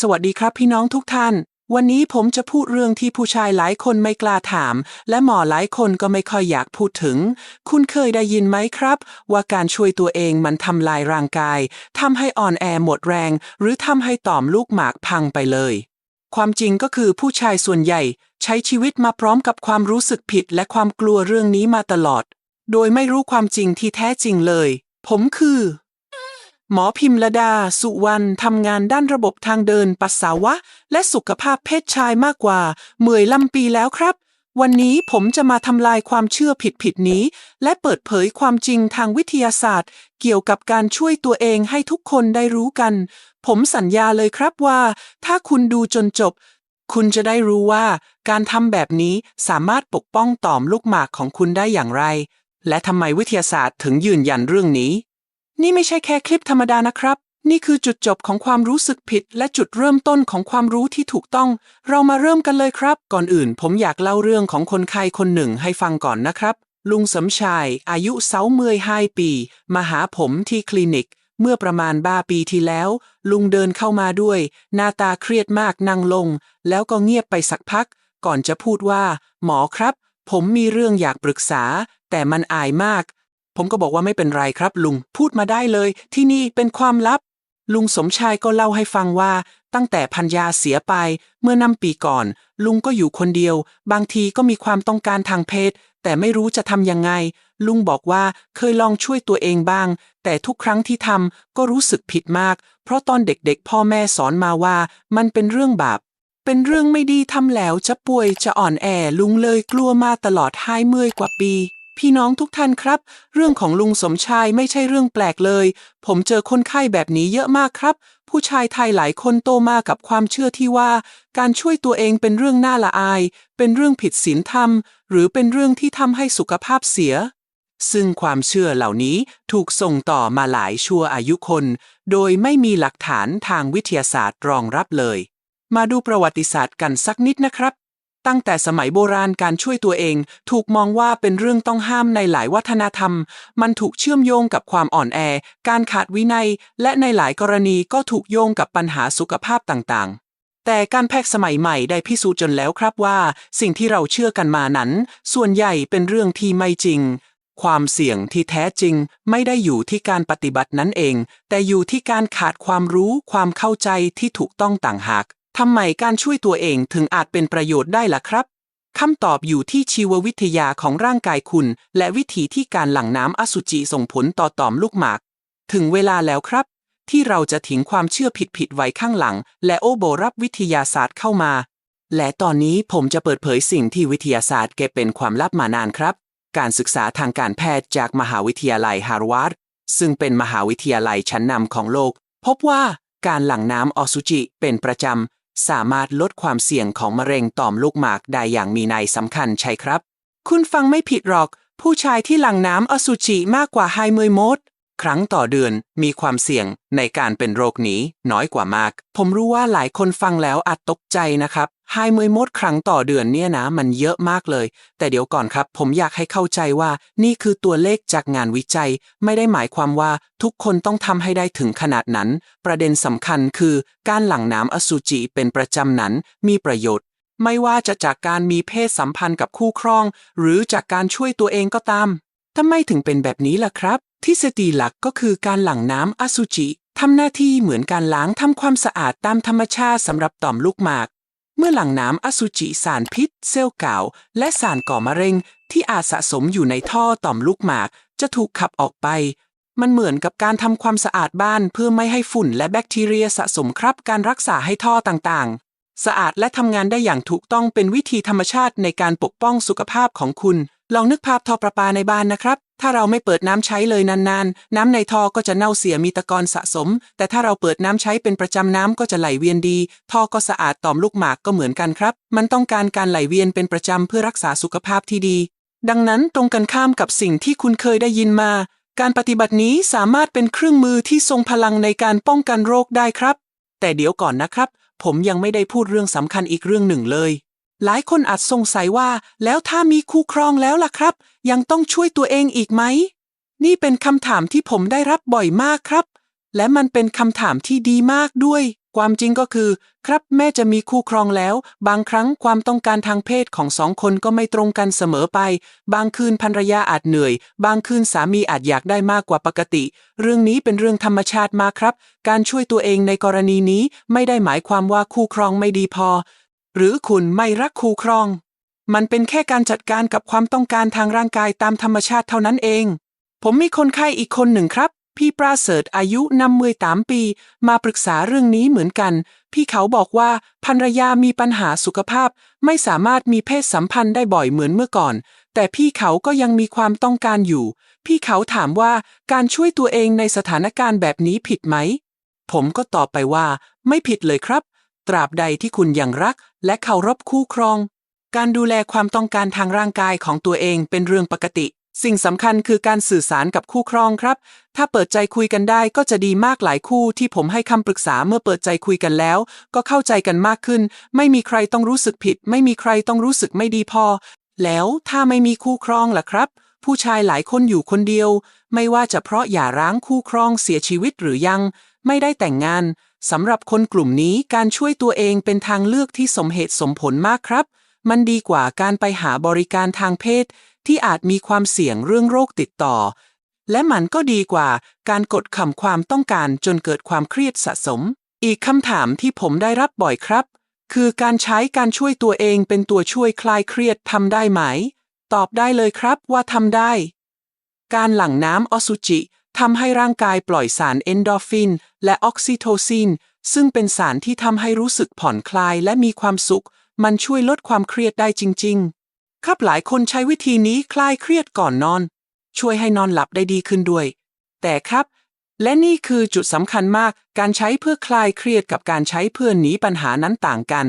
สวัสดีครับพี่น้องทุกท่าน วันนี้ผมจะพูดเรื่องที่ผู้ชายหลายคนไม่กล้าถาม และหมอหลายคนก็ไม่ค่อยอยากพูดถึง คุณเคยได้ยินไหมครับ ว่าการช่วยตัวเองมันทำลายร่างกายทำให้อ่อนแอหมดแรง หรือทำให้ต่อมลูกหมากพังไปเลย ความจริงก็คือผู้ชายส่วนใหญ่ ใช้ชีวิตมาพร้อมกับความรู้สึกผิดและความกลัวเรื่องนี้มาตลอด โดยไม่รู้ความจริงที่แท้จริงเลย ผมคือ หมอพิมลดา สุวรรณทำงานด้านระบบทางเดินปัสสาวะ และสุขภาพเพศชายมากกว่าเมื่อยลำปีแล้วครับ วันนี้ผมจะมาทำลายความเชื่อผิดๆนี้ และเปิดเผยความจริงทางวิทยาศาสตร์ เกี่ยวกับการช่วยตัวเองให้ทุกคนได้รู้กัน ผมสัญญาเลยครับว่า ถ้าคุณดูจนจบ คุณจะได้รู้ว่า การทำแบบนี้สามารถปกป้องต่อมลูกหมากของคุณได้อย่างไร และทำไมวิทยาศาสตร์ถึงยืนยันเรื่องนี้ นี่ไม่ใช่แค่คลิปธรรมดานะครับ นี่คือจุดจบของความรู้สึกผิด และจุดเริ่มต้นของความรู้ที่ถูกต้อง เรามาเริ่มกันเลยครับ ก่อนอื่น ผมอยากเล่าเรื่องของคนไข้คนหนึ่งให้ฟังก่อนนะครับ ลุงสมชาย อายุเสาเมยห้าปี มาหาผมที่คลินิก เมื่อประมาณบ้าปีที่แล้ว ลุงเดินเข้ามาด้วย หน้าตาเครียดมากนั่งลง แล้วก็เงียบไปสักพัก ก่อนจะพูดว่า หมอครับ ผมมีเรื่องอยากปรึกษา แต่มันอายมาก ผมก็บอกว่าไม่เป็นไรครับลุง พูดมาได้เลย ที่นี่เป็นความลับ ลุงสมชายก็เล่าให้ฟังว่า ตั้งแต่พัญญาเสียไป เมื่อนำปีก่อน ลุงก็อยู่คนเดียว บางทีก็มีความต้องการทางเพศ แต่ไม่รู้จะทำยังไง ลุงบอกว่าเคยลองช่วยตัวเองบ้าง แต่ทุกครั้งที่ทำก็รู้สึกผิดมาก เพราะตอนเด็กๆ พ่อแม่สอนมาว่า มันเป็นเรื่องบาปเป็นเรื่องไม่ดีทำแล้วจะป่วยจะอ่อนแอลุงเลยกลัวมาตลอดห้ายเมื่อยกว่าปี พี่น้องทุกท่านครับ เรื่องของลุงสมชายไม่ใช่เรื่องแปลกเลย ผมเจอคนไข้แบบนี้เยอะมากครับ ผู้ชายไทยหลายคนโตมากับความเชื่อที่ว่า การช่วยตัวเองเป็นเรื่องน่าละอาย เป็นเรื่องผิดศีลธรรม หรือเป็นเรื่องที่ทำให้สุขภาพเสีย ซึ่งความเชื่อเหล่านี้ถูกส่งต่อมาหลายชั่วอายุคน โดยไม่มีหลักฐานทางวิทยาศาสตร์รองรับเลย มาดูประวัติศาสตร์กันสักนิดนะครับ ตั้งแต่สมัยโบราณการช่วยตัวเอง ถูกมองว่าเป็นเรื่องต้องห้ามในหลายวัฒนธรรม มันถูกเชื่อมโยงกับความอ่อนแอ การขาดวินัย และในหลายกรณีก็ถูกโยงกับปัญหาสุขภาพต่างๆ แต่การแพทย์สมัยใหม่ได้พิสูจน์จนแล้วครับว่า สิ่งที่เราเชื่อกันมานั้น ส่วนใหญ่เป็นเรื่องที่ไม่จริง ความเสี่ยงที่แท้จริง ไม่ได้อยู่ที่การปฏิบัตินั้นเอง แต่อยู่ที่การขาดความรู้ ความเข้าใจที่ถูกต้องต่างหาก ทำไมการช่วยตัวเองถึงอาจเป็นประโยชน์ได้ล่ะครับคำตอบอยู่ที่ชีววิทยาของร่างกายคุณ และวิธีที่การหลั่งน้ำอสุจิส่งผลต่อต่อมลูกหมาก ถึงเวลาแล้วครับ ที่เราจะทิ้งความเชื่อผิดๆไว้ข้างหลัง และโอโบรับวิทยาศาสตร์เข้ามา และตอนนี้ผมจะเปิดเผยสิ่งที่วิทยาศาสตร์เก็บเป็นความลับมานานครับ การศึกษาทางการแพทย์จากมหาวิทยาลัยฮาร์วาร์ดซึ่งเป็นมหาวิทยาลัยชั้นนำของโลก พบว่าการหลั่งน้ำอสุจิเป็นประจำ สามารถลดความเสี่ยงของมะเร็งต่อมลูกหมากได้อย่างมีนัยสำคัญใช่ครับ คุณฟังไม่ผิดหรอก ผู้ชายที่หลั่งน้ำอสุจิมากกว่าไฮเมยมด ครั้งต่อเดือนมีความเสี่ยงในการเป็นโรคนี้น้อยกว่ามาก ผมรู้ว่าหลายคนฟังแล้วอาจตกใจนะครับไฮเมยมดครั้งต่อเดือนเนี่ยนะ มันเยอะมากเลย แต่เดี๋ยวก่อนครับ ผมอยากให้เข้าใจว่า นี่คือตัวเลขจากงานวิจัย ไม่ได้หมายความว่าทุกคนต้องทำให้ได้ถึงขนาดนั้น ประเด็นสำคัญคือ การหลั่งน้ำอสุจิเป็นประจำนั้น มีประโยชน์ ไม่ว่าจะจากการมีเพศสัมพันธ์กับคู่ครอง หรือจากการช่วยตัวเองก็ตามทำไมถึงเป็นแบบนี้ล่ะครับ ทฤษฎีหลักก็คือการหลั่งน้ำอสุจิทำหน้าที่เหมือนการล้างทำความสะอาดตามธรรมชาติสำหรับต่อมลูกหมาก เมื่อหลั่งน้ำอสุจิสารพิษ เซลล์เก่า และสารก่อมะเร็ง ที่อาจสะสมอยู่ในท่อต่อมลูกหมาก จะถูกขับออกไป มันเหมือนกับการทำความสะอาดบ้านเพื่อไม่ให้ฝุ่นและแบคทีเรียสะสมครับ การรักษาให้ท่อต่างๆ สะอาดและทำงานได้อย่างถูกต้องเป็นวิธีธรรมชาติในการปกป้องสุขภาพของคุณ ลองนึกภาพท่อประปาในบ้านนะครับ ถ้าเราไม่เปิดน้ำใช้เลยนานๆ น้ำในท่อก็จะเน่าเสียมีตะกอนสะสม แต่ถ้าเราเปิดน้ำใช้เป็นประจำน้ำก็จะไหลเวียนดี ท่อก็สะอาดต่อมลูกหมากก็เหมือนกันครับ มันต้องการการไหลเวียนเป็นประจำเพื่อรักษาสุขภาพที่ดี ดังนั้นตรงกันข้ามกับสิ่งที่คุณเคยได้ยินมา การปฏิบัตินี้สามารถเป็นเครื่องมือที่ทรงพลังในการป้องกันโรคได้ครับ แต่เดี๋ยวก่อนนะครับ ผมยังไม่ได้พูดเรื่องสำคัญอีกเรื่องหนึ่งเลย หลายคนอาจสงสัยว่า แล้วถ้ามีคู่ครองแล้วล่ะครับ ยังต้องช่วยตัวเองอีกไหม นี่เป็นคำถามที่ผมได้รับบ่อยมากครับ และมันเป็นคำถามที่ดีมากด้วย ความจริงก็คือ ครับแม่จะมีคู่ครองแล้ว บางครั้งความต้องการทางเพศของสองคนก็ไม่ตรงกันเสมอไป บางคืนภรรยาอาจเหนื่อย บางคืนสามีอาจอยากได้มากกว่าปกติ เรื่องนี้เป็นเรื่องธรรมชาติมากครับ การช่วยตัวเองในกรณีนี้ไม่ได้หมายความว่าคู่ครองไม่ดีพอ หรือคุณไม่รักคู่ครอง มันเป็นแค่การจัดการกับความต้องการทางร่างกายตามธรรมชาติเท่านั้นเอง ผมมีคนไข้อีกคนหนึ่งครับ พี่ปราเสริฐอายุนำมือตามปี มาปรึกษาเรื่องนี้เหมือนกัน พี่เขาบอกว่าภรรยามีปัญหาสุขภาพ ไม่สามารถมีเพศสัมพันธ์ได้บ่อยเหมือนเมื่อก่อน แต่พี่เขาก็ยังมีความต้องการอยู่ พี่เขาถามว่าการช่วยตัวเองในสถานการณ์แบบนี้ผิดไหม ผมก็ตอบไปว่า ไม่ผิดเลยครับ ตราบใดที่คุณยังรัก และเคารพคู่ครอง การดูแลความต้องการทางร่างกายของตัวเองเป็นเรื่องปกติ สิ่งสำคัญคือการสื่อสารกับคู่ครองครับ ถ้าเปิดใจคุยกันได้ก็จะดีมากหลายคู่ที่ผมให้คำปรึกษาเมื่อเปิดใจคุยกันแล้ว ก็เข้าใจกันมากขึ้น ไม่มีใครต้องรู้สึกผิด ไม่มีใครต้องรู้สึกไม่ดีพอ แล้วถ้าไม่มีคู่ครองล่ะครับ ผู้ชายหลายคนอยู่คนเดียว ไม่ว่าจะเพราะหย่าร้างคู่ครองเสียชีวิตหรือยัง ไม่ได้แต่งงาน สำหรับคนกลุ่มนี้การช่วยตัวเองเป็นทางเลือกที่สมเหตุสมผลมากครับ มันดีกว่าการไปหาบริการทางเพศ ที่อาจมีความเสี่ยงเรื่องโรคติดต่อ และมันก็ดีกว่าการกดข่มความต้องการจนเกิดความเครียดสะสม อีกคำถามที่ผมได้รับบ่อยครับ คือการใช้การช่วยตัวเองเป็นตัวช่วยคลายเครียดทำได้ไหม ตอบได้เลยครับว่าทำได้ การหลั่งน้ำอสุจิ ทำให้ร่างกายปล่อยสารเอนโดฟิน และออกซิโทซิน ซึ่งเป็นสารที่ทำให้รู้สึกผ่อนคลายและมีความสุข มันช่วยลดความเครียดได้จริง ๆ ครับหลายคนใช้วิธีนี้คลายเครียดก่อนนอน ช่วยให้นอนหลับได้ดีขึ้นด้วย แต่ครับ และนี่คือจุดสำคัญมาก การใช้เพื่อคลายเครียดกับการใช้เพื่อหนีปัญหานั้นต่างกัน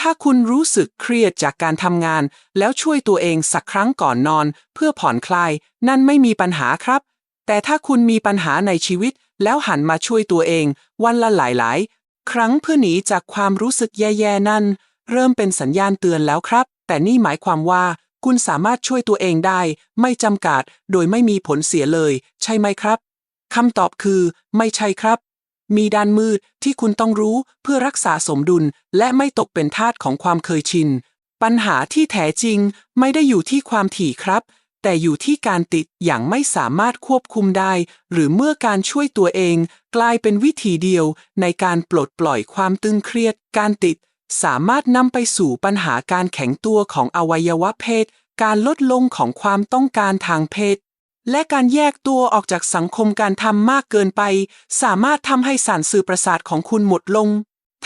ถ้าคุณรู้สึกเครียดจากการทำงาน แล้วช่วยตัวเองสักครั้งก่อนนอน เพื่อผ่อนคลาย นั่นไม่มีปัญหาครับ แต่ถ้าคุณมีปัญหาในชีวิตแล้วหันมาช่วยตัวเอง วันละหลายๆ ครั้งเพื่อหนีจากความรู้สึกแย่ๆนั่น เริ่มเป็นสัญญาณเตือนแล้วครับ แต่นี่หมายความว่า คุณสามารถช่วยตัวเองได้ ไม่จำกัดโดยไม่มีผลเสียเลย ใช่ไหมครับคำตอบคือ ไม่ใช่ครับ มีด้านมืดที่คุณต้องรู้เพื่อรักษาสมดุล และไม่ตกเป็นทาสของความเคยชิน ปัญหาที่แท้จริงไม่ได้อยู่ที่ความถี่ครับ แต่อยู่ที่การติดอย่างไม่สามารถควบคุมได้ หรือเมื่อการช่วยตัวเอง กลายเป็นวิธีเดียว ในการปลดปล่อยความตึงเครียด การติด สามารถนำไปสู่ปัญหาการแข็งตัวของอวัยวะเพศ การลดลงของความต้องการทางเพศ และการแยกตัวออกจากสังคมการทำมากเกินไป สามารถทำให้สารสื่อประสาทของคุณหมดลง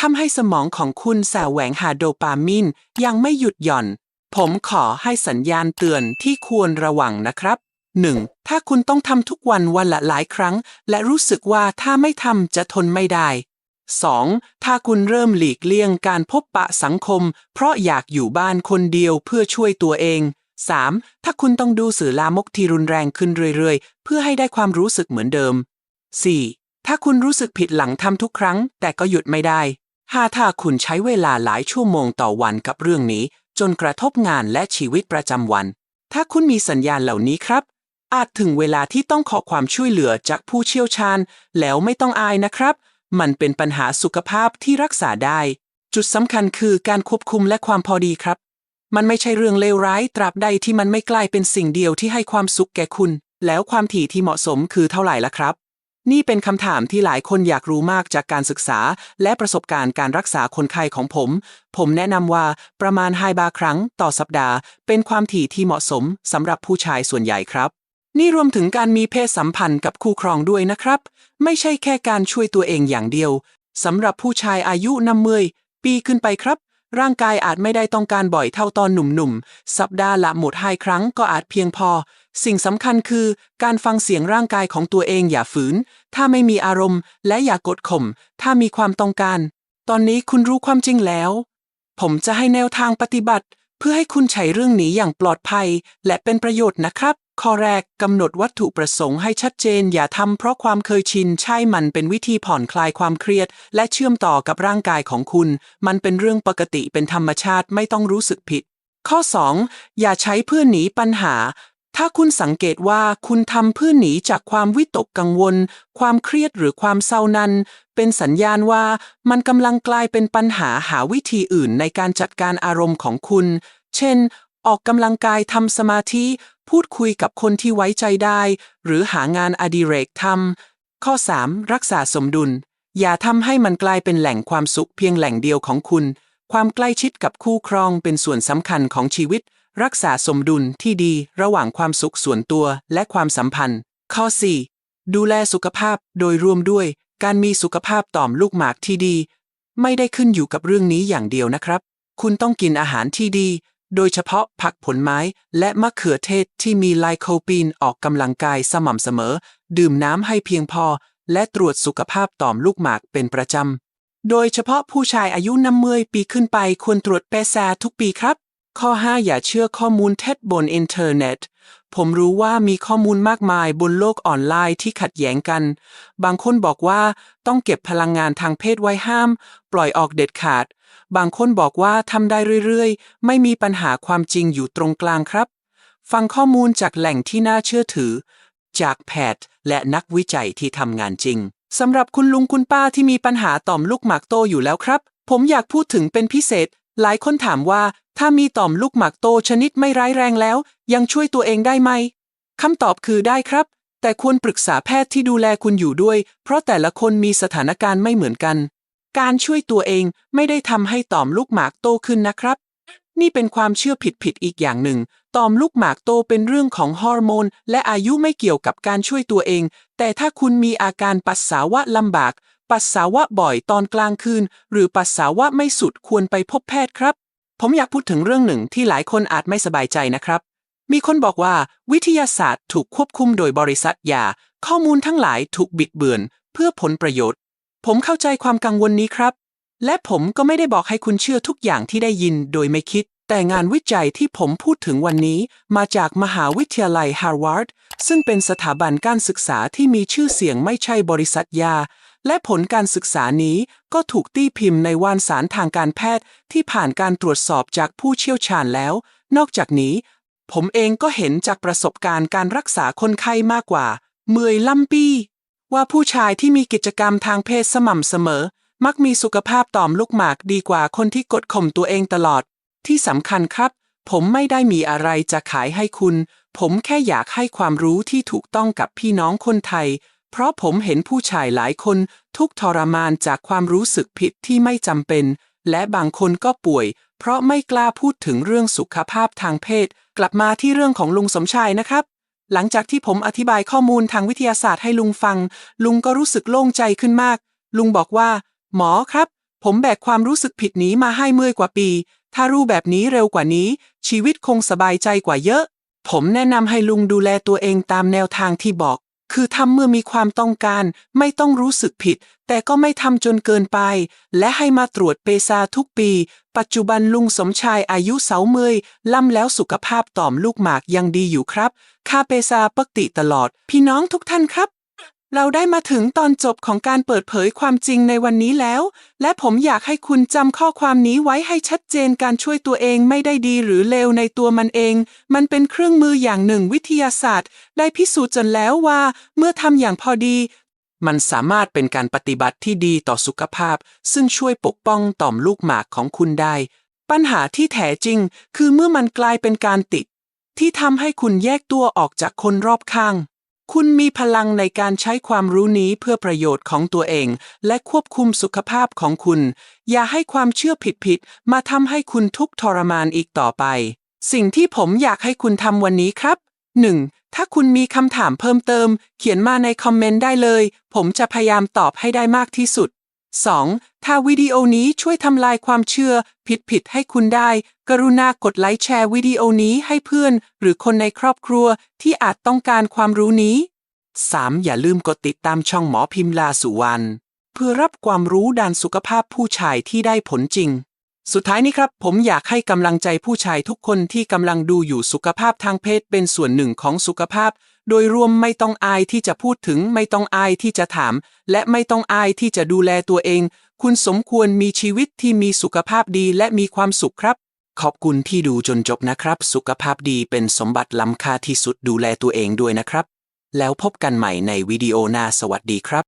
ทำให้สมองของคุณแสวงหาโดปามีนยังไม่หยุดหย่อน ผมขอให้สัญญาณเตือนที่ควรระวังนะครับ 1. ถ้าคุณต้องทำทุกวันวันละหลายครั้ง และรู้สึกว่าถ้าไม่ทำจะทนไม่ได้ 2. ถ้าคุณเริ่มหลีกเลี่ยงการพบปะสังคม เพราะอยากอยู่บ้านคนเดียวเพื่อช่วยตัวเอง 3. ถ้าคุณต้องดูสื่อลามกที่รุนแรงขึ้นเรื่อยๆ เพื่อให้ได้ความรู้สึกเหมือนเดิม 4. ถ้าคุณรู้สึกผิดหลังทำทุกครั้ง แต่ก็หยุดไม่ได้ 5. ถ้าคุณใช้เวลาหลายชั่วโมงต่อวันกับเรื่องนี้ จนกระทบงานและชีวิตประจำวัน ถ้าคุณมีสัญญาณเหล่านี้ครับ อาจถึงเวลาที่ต้องขอความช่วยเหลือจากผู้เชี่ยวชาญ แล้วไม่ต้องอายนะครับ มันเป็นปัญหาสุขภาพที่รักษาได้ จุดสำคัญคือการควบคุมและความพอดีครับ มันไม่ใช่เรื่องเลวร้ายตราบใดที่มันไม่กลายเป็นสิ่งเดียวที่ให้ความสุขแก่คุณ แล้วความถี่ที่เหมาะสมคือเท่าไหร่ละครับ นี่เป็นคำถามที่หลายคนอยากรู้มากจากการศึกษา และประสบการณ์การรักษาคนไข้ของผม ผมแนะนำว่าประมาณ5บาครั้งต่อสัปดาห์ เป็นความถี่ที่เหมาะสมสำหรับผู้ชายส่วนใหญ่ครับ นี่รวมถึงการมีเพศสัมพันธ์กับคู่ครองด้วยนะครับ ไม่ใช่แค่การช่วยตัวเองอย่างเดียวสำหรับผู้ชายอายุนำเมยปีขึ้นไปครับ ร่างกายอาจไม่ได้ต้องการบ่อยเท่าตอนหนุ่มๆ สัปดาห์ละหมดห้ครั้งก็อาจเพียงพอ สิ่งสำคัญคือการฟังเสียงร่างกายของตัวเองอย่าฝืน ถ้าไม่มีอารมณ์ และอย่ากดข่ม ถ้ามีความต้องการ ตอนนี้คุณรู้ความจริงแล้ว ผมจะให้แนวทางปฏิบัติ เพื่อให้คุณใช้เรื่องนี้อย่างปลอดภัย และเป็นประโยชน์นะครับ ข้อแรกกำหนดวัตถุประสงค์ให้ชัดเจน อย่าทำเพราะความเคยชิน ใช่มันเป็นวิธีผ่อนคลายความเครียด และเชื่อมต่อกับร่างกายของคุณ มันเป็นเรื่องปกติเป็นธรรมชาติไม่ต้องรู้สึกผิดข้อ 2 อย่าใช้เพื่อหนีปัญหา ถ้าคุณสังเกตว่าคุณทำเพื่อหนีจากความวิตกกังวล ความเครียดหรือความเศร้านั้น เป็นสัญญาณว่ามันกำลังกลายเป็นปัญหาหาวิธีอื่นในการจัดการอารมณ์ของคุณ เช่น ออกกำลังกายทำสมาธิ พูดคุยกับคนที่ไว้ใจได้ หรือหางานอดิเรกทำข้อ 3. รักษาสมดุล อย่าทำให้มันกลายเป็นแหล่งความสุขเพียงแหล่งเดียวของคุณ ความใกล้ชิดกับคู่ครองเป็นส่วนสำคัญของชีวิต รักษาสมดุลที่ดีระหว่างความสุขส่วนตัวและความสัมพันธ์ ข้อ 4. ดูแลสุขภาพโดยรวมด้วย การมีสุขภาพต่อมลูกหมากที่ดี ไม่ได้ขึ้นอยู่กับเรื่องนี้อย่างเดียวนะครับ คุณต้องกินอาหารที่ดี โดยเฉพาะผักผลไม้และมะเขือเทศที่มีไลโคปีนออกกำลังกายสม่ำเสมอ ดื่มน้ำให้เพียงพอ และตรวจสุขภาพต่อมลูกหมากเป็นประจำโดยเฉพาะผู้ชายอายุน้ำเมื่อยปีขึ้นไปควรตรวจเปแซทุกปีครับ ข้อ 5 อย่าเชื่อข้อมูลเท็จบนอินเทอร์เน็ต ผมรู้ว่ามีข้อมูลมากมายบนโลกออนไลน์ที่ขัดแย้งกัน บางคนบอกว่าต้องเก็บพลังงานทางเพศไว้ห้าม ปล่อยออกเด็ดขาด บางคนบอกว่าทำได้เรื่อยๆ ไม่มีปัญหาความจริงอยู่ตรงกลางครับ ฟังข้อมูลจากแหล่งที่น่าเชื่อถือ จากแพทย์และนักวิจัยที่ทำงานจริงสำหรับคุณลุงคุณป้าที่มีปัญหาต่อมลูกหมากโตอยู่แล้วครับ ผมอยากพูดถึงเป็นพิเศษ หลายคนถามว่า ถ้ามีต่อมลูกหมากโตชนิดไม่ร้ายแรงแล้ว ยังช่วยตัวเองได้ไหมคำตอบคือได้ครับ แต่ควรปรึกษาแพทย์ที่ดูแลคุณอยู่ด้วย เพราะแต่ละคนมีสถานการณ์ไม่เหมือนกัน การช่วยตัวเองไม่ได้ทำให้ต่อมลูกหมากโตขึ้นนะครับ นี่เป็นความเชื่อผิดๆอีกอย่างหนึ่ง ต่อมลูกหมากโตเป็นเรื่องของฮอร์โมน และอายุไม่เกี่ยวกับการช่วยตัวเอง แต่ถ้าคุณมีอาการปัสสาวะลำบาก ปัสสาวะบ่อยตอนกลางคืน หรือปัสสาวะไม่สุดควรไปพบแพทย์ครับ ผมอยากพูดถึงเรื่องหนึ่งที่หลายคนอาจไม่สบายใจนะครับ มีคนบอกว่าวิทยาศาสตร์ถูกควบคุมโดยบริษัทยา ข้อมูลทั้งหลายถูกบิดเบือน เพื่อผลประโยชน์ ผมเข้าใจความกังวลนี้ครับ และผมก็ไม่ได้บอกให้คุณเชื่อทุกอย่างที่ได้ยินโดยไม่คิด แต่งานวิจัยที่ผมพูดถึงวันนี้ มาจากมหาวิทยาลัยฮาร์วาร์ดซึ่งเป็นสถาบันการศึกษาที่มีชื่อเสียงไม่ใช่บริษัทยา และผลการศึกษานี้ก็ถูกตีพิมพ์ในวารสารทางการแพทย์ที่ผ่านการตรวจสอบจากผู้เชี่ยวชาญแล้ว นอกจากนี้ ผมเองก็เห็นจากประสบการณ์การรักษาคนไข้มากกว่า เมื่อยล่ำปีว่าผู้ชายที่มีกิจกรรมทางเพศสม่ำเสมอ มักมีสุขภาพต่อมลูกหมากดีกว่าคนที่กดข่มตัวเองตลอด ที่สำคัญครับ ผมไม่ได้มีอะไรจะขายให้คุณ ผมแค่อยากให้ความรู้ที่ถูกต้องกับพี่น้องคนไทย เพราะผมเห็นผู้ชายหลายคนทุกทรมานจากความรู้สึกผิดที่ไม่จำเป็น และบางคนก็ป่วย เพราะไม่กล้าพูดถึงเรื่องสุขภาพทางเพศ กลับมาที่เรื่องของลุงสมชายนะครับ หลังจากที่ผมอธิบายข้อมูลทางวิทยาศาสตร์ให้ลุงฟัง ลุงก็รู้สึกโล่งใจขึ้นมาก ลุงบอกว่า หมอครับ ผมแบกความรู้สึกผิดนี้มาให้เมื่อยกว่าปี ถ้ารู้แบบนี้เร็วกว่านี้ ชีวิตคงสบายใจกว่าเยอะ ผมแนะนำให้ลุงดูแลตัวเองตามแนวทางที่บอก คือทำเมื่อมีความต้องการ ไม่ต้องรู้สึกผิด แต่ก็ไม่ทำจนเกินไป และให้มาตรวจเปซาทุกปี ปัจจุบันลุงสมชายอายุเสาเมยล่ำแล้วสุขภาพต่อมลูกหมากยังดีอยู่ครับ ค่าเปซาปกติตลอด พี่น้องทุกท่านครับ เราได้มาถึงตอนจบของการเปิดเผยความจริงในวันนี้แล้ว และผมอยากให้คุณจำข้อความนี้ไว้ให้ชัดเจนการช่วยตัวเองไม่ได้ดีหรือเลวในตัวมันเอง มันเป็นเครื่องมืออย่างหนึ่งวิทยาศาสตร์ ได้พิสูจน์จนแล้วว่า เมื่อทำอย่างพอดี มันสามารถเป็นการปฏิบัติที่ดีต่อสุขภาพ ซึ่งช่วยปกป้องต่อมลูกหมากของคุณได้ ปัญหาที่แท้จริง คือเมื่อมันกลายเป็นการติด ที่ทำให้คุณแยกตัวออกจากคนรอบข้าง คุณมีพลังในการใช้ความรู้นี้เพื่อประโยชน์ของตัวเอง และควบคุมสุขภาพของคุณ อย่าให้ความเชื่อผิดๆมาทำให้คุณทุกข์ทรมานอีกต่อไป สิ่งที่ผมอยากให้คุณทำวันนี้ครับ 1. ถ้าคุณมีคำถามเพิ่มเติม เขียนมาในคอมเมนต์ได้เลย ผมจะพยายามตอบให้ได้มากที่สุด 2. ถ้าวิดีโอนี้ช่วยทำลายความเชื่อ ผิดๆให้คุณได้ กรุณากดไลค์แชร์วิดีโอนี้ให้เพื่อน หรือคนในครอบครัวที่อาจต้องการความรู้นี้ 3. อย่าลืมกดติดตามช่องหมอพิมพ์ลาสุวรรณเพื่อรับความรู้ด้านสุขภาพผู้ชายที่ได้ผลจริง สุดท้ายนี้ครับ ผมอยากให้กำลังใจผู้ชายทุกคนที่กำลังดูอยู่สุขภาพทางเพศเป็นส่วนหนึ่งของสุขภาพ โดยรวมไม่ต้องอายที่จะพูดถึง ไม่ต้องอายที่จะถาม และไม่ต้องอายที่จะดูแลตัวเอง คุณสมควรมีชีวิตที่มีสุขภาพดีและมีความสุขครับ ขอบคุณที่ดูจนจบนะครับ สุขภาพดีเป็นสมบัติล้ำค่าที่สุดดูแลตัวเองด้วยนะครับ แล้วพบกันใหม่ในวิดีโอหน้าสวัสดีครับ